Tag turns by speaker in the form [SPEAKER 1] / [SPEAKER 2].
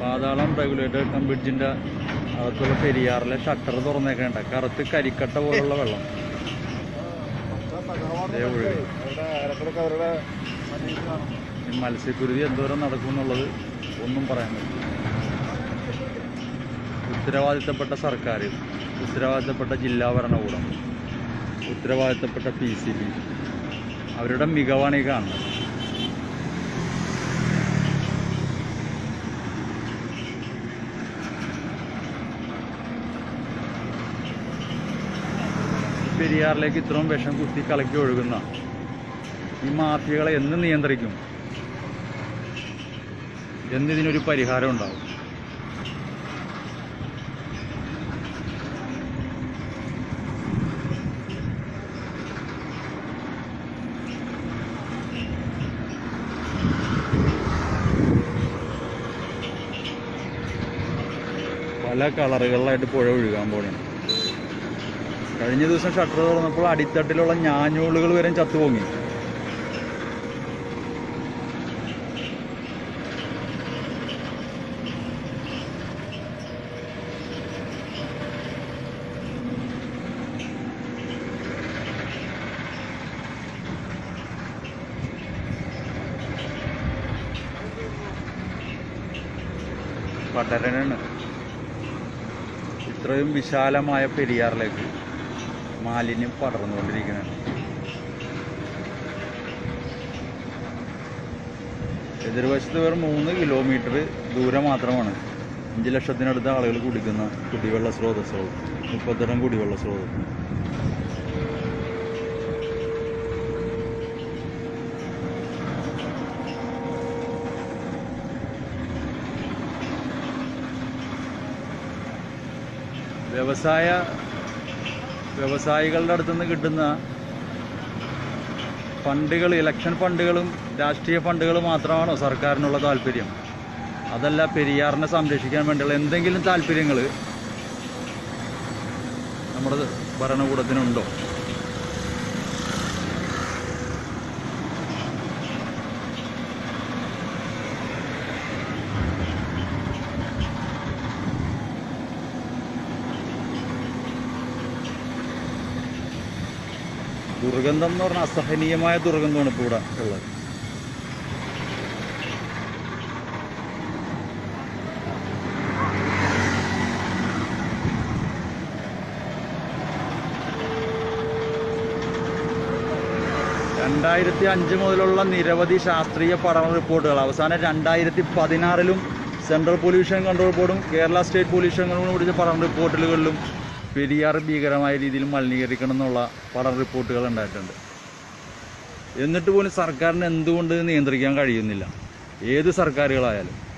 [SPEAKER 1] പാതാളം regulated come ബ്രിഡ്ജിന്റെ അകത്തുള്ള പെരിയാറിലെ shutter തുറന്നേക്കണ്ട കറുത്ത് കരിക്കട്ട പോലുള്ള വെള്ളം. മത്സ്യക്കുരുതി എന്തോരം നടക്കും എന്നുള്ളത് ഒന്നും പറയാൻ പറ്റില്ല. ഉത്തരവാദിത്തപ്പെട്ട സർക്കാർ ഉത്തരവാദിത്തപ്പെട്ട ജില്ലാ ഭരണകൂടം ഉത്തരവാദിത്തപ്പെട്ട പി സി ബി അവരുടെ മികവാണ് ഈ കാണുന്നത്. പെരിയാറിലേക്ക് ഇത്രയും വിഷം കുത്തി കലക്കി ഒഴുകുന്ന ഈ മാഫിയകളെ എന്ന് നിയന്ത്രിക്കും? എന്നിതിനൊരു പരിഹാരം ഉണ്ടാവും. പല കളറുകളിലായിട്ട് പുഴ ഒഴുകാൻ പോകണം കഴിഞ്ഞ ദിവസം ഷട്ടർ തുറന്നപ്പോൾ അടിത്തട്ടിലുള്ള ഞാഞ്ഞൂളുകൾ വരെ ചത്തുപൊങ്ങി. പട്ടരനാണ്. ഇത്രയും വിശാലമായ പെരിയാറിലേക്ക്. മാലിന്യം പടർന്നുകൊണ്ടിരിക്കുന്നുണ്ട്. എതിർവശത്ത് വെറും മൂന്ന് കിലോമീറ്റർ ദൂരം മാത്രമാണ്. അഞ്ച് ലക്ഷത്തിനടുത്ത് ആളുകൾ കുടിക്കുന്ന കുടിവെള്ള സ്രോതസ്സുകൾ. മുപ്പത്തരം കുടിവെള്ള സ്രോതസ് വ്യവസായ വ്യവസായികളുടെ അടുത്തു നിന്ന് കിട്ടുന്ന ഫണ്ടുകൾ ഇലക്ഷൻ ഫണ്ടുകളും രാഷ്ട്രീയ ഫണ്ടുകളും മാത്രമാണോ സർക്കാരിനുള്ള താല്പര്യം? അതല്ല പെരിയാറിനെ സംരക്ഷിക്കാൻ വേണ്ടിയുള്ള എന്തെങ്കിലും താല്പര്യങ്ങൾ നമ്മുടെ ഭരണകൂടത്തിനുണ്ടോ? ദുർഗന്ധം എന്ന് പറഞ്ഞാൽ അസഹനീയമായ ദുർഗന്ധമാണ് ഇപ്പോൾ ഇവിടെ ഉള്ളത്. രണ്ടായിരത്തി അഞ്ച് മുതലുള്ള നിരവധി ശാസ്ത്രീയ പഠന റിപ്പോർട്ടുകൾ. അവസാനം രണ്ടായിരത്തി പതിനാറിലും സെൻട്രൽ പൊല്യൂഷൻ കൺട്രോൾ ബോർഡും കേരള സ്റ്റേറ്റ് പൊല്യൂഷൻ കൺട്രോൾ ബോർഡും പഠന റിപ്പോർട്ടുകളിലും പെരിയാർ ഭീകരമായ രീതിയിൽ മലിനീകരിക്കണം എന്നുള്ള പഠന റിപ്പോർട്ടുകൾ ഉണ്ടായിട്ടുണ്ട്. എന്നിട്ട് പോലും സർക്കാരിന് എന്തുകൊണ്ട് നിയന്ത്രിക്കാൻ കഴിയുന്നില്ല? ഏത് സർക്കാരുകളായാലും.